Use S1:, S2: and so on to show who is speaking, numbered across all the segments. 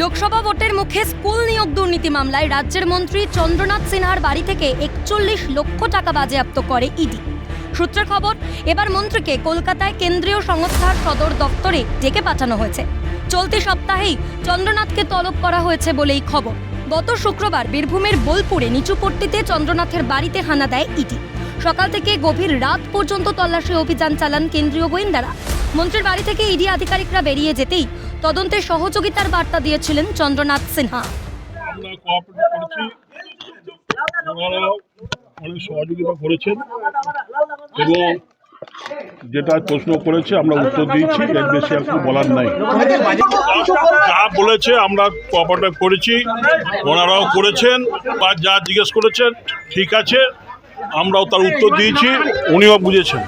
S1: লোকসভা ভোটের মুখে স্কুল নিয়োগ দুর্নীতি মামলায় রাজ্যের মন্ত্রী চন্দ্রনাথ সিনহার বাড়ি থেকে একচল্লিশ লক্ষ টাকা বাজেয়াপ্ত করে ইডি। সূত্রের খবর, এবার মন্ত্রীকে কলকাতায় কেন্দ্রীয় সংস্থার সদর দপ্তরে ডেকে পাঠানো হয়েছে। চলতি সপ্তাহেই চন্দ্রনাথকে তলব করা হয়েছে বলেই খবর। গত শুক্রবার বীরভূমের বোলপুরে নিচুপট্টিতে চন্দ্রনাথের বাড়িতে হানা দেয় ইডি। সকাল থেকে গভীর রাত পর্যন্ত তল্লাশি অভিযান চালান কেন্দ্রীয় গোয়েন্দারা। মন্ত্রীর বাড়ি থেকে ইডি আধিকারিকরা বেরিয়ে যেতেই তদন্তে সহযোগিতার বার্তা দিয়েছিলেন চন্দ্রনাথ সিনহা।
S2: অনেক সহযোগিতা করেছেন এবং যেটা প্রশ্ন করেছে, আমরা উত্তর দিয়েছি, এর বেশি আর বলার নাই। যা বলেছে আমরা কোঅপারেট করেছি, ওনারাও করেছেন বা যা জিজ্ঞেস করেছেন, ঠিক আছে, আমরাও তার উত্তর দিয়েছি, উনিও বুঝেছেন।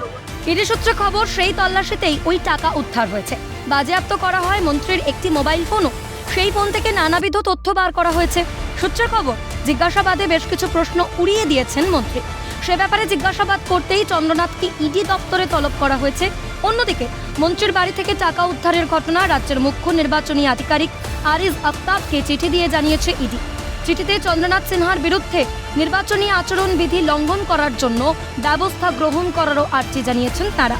S1: ইডি সূত্রে খবর, সেই তল্লাশিতেই ওই টাকা উদ্ধার হয়েছে। বাজেয়াপ্ত করা হয় মন্ত্রীর একটি মোবাইল ফোনও। সেই ফোন থেকে নানাবিধ তথ্য বার করা হয়েছে। সূত্রের খবর, জিজ্ঞাসাবাদে বেশ কিছু প্রশ্ন উড়িয়ে দিয়েছেন মন্ত্রী। সে ব্যাপারে জিজ্ঞাসাবাদ করতেই চন্দ্রনাথকে ইডি দপ্তরে তলব করা হয়েছে। অন্যদিকে, মন্ত্রীর বাড়ি থেকে টাকা উদ্ধারের ঘটনা রাজ্যের মুখ্য নির্বাচনী আধিকারিক আরিজ আফতাবকে চিঠি দিয়ে জানিয়েছে ইডি। চিঠিতে চন্দ্রনাথ সিনহার বিরুদ্ধে নির্বাচনী আচরণ বিধি লঙ্ঘন করার জন্য ব্যবস্থা গ্রহণ করারও আর্জি জানিয়েছেন তারা।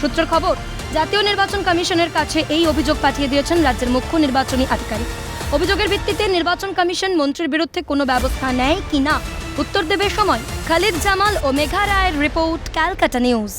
S1: সূত্রের খবর, জাতীয় নির্বাচন কমিশনের কাছে এই অভিযোগ পাঠিয়ে দিয়েছেন রাজ্যের মুখ্য নির্বাচনী আধিকারিক। অভিযোগের ভিত্তিতে নির্বাচন কমিশন মন্ত্রীর বিরুদ্ধে কোনো ব্যবস্থা নেয় কি না উত্তর দেবে সময়। খালিদ জামাল ও মেঘা রায়ের রিপোর্ট, ক্যালকাটা নিউজ।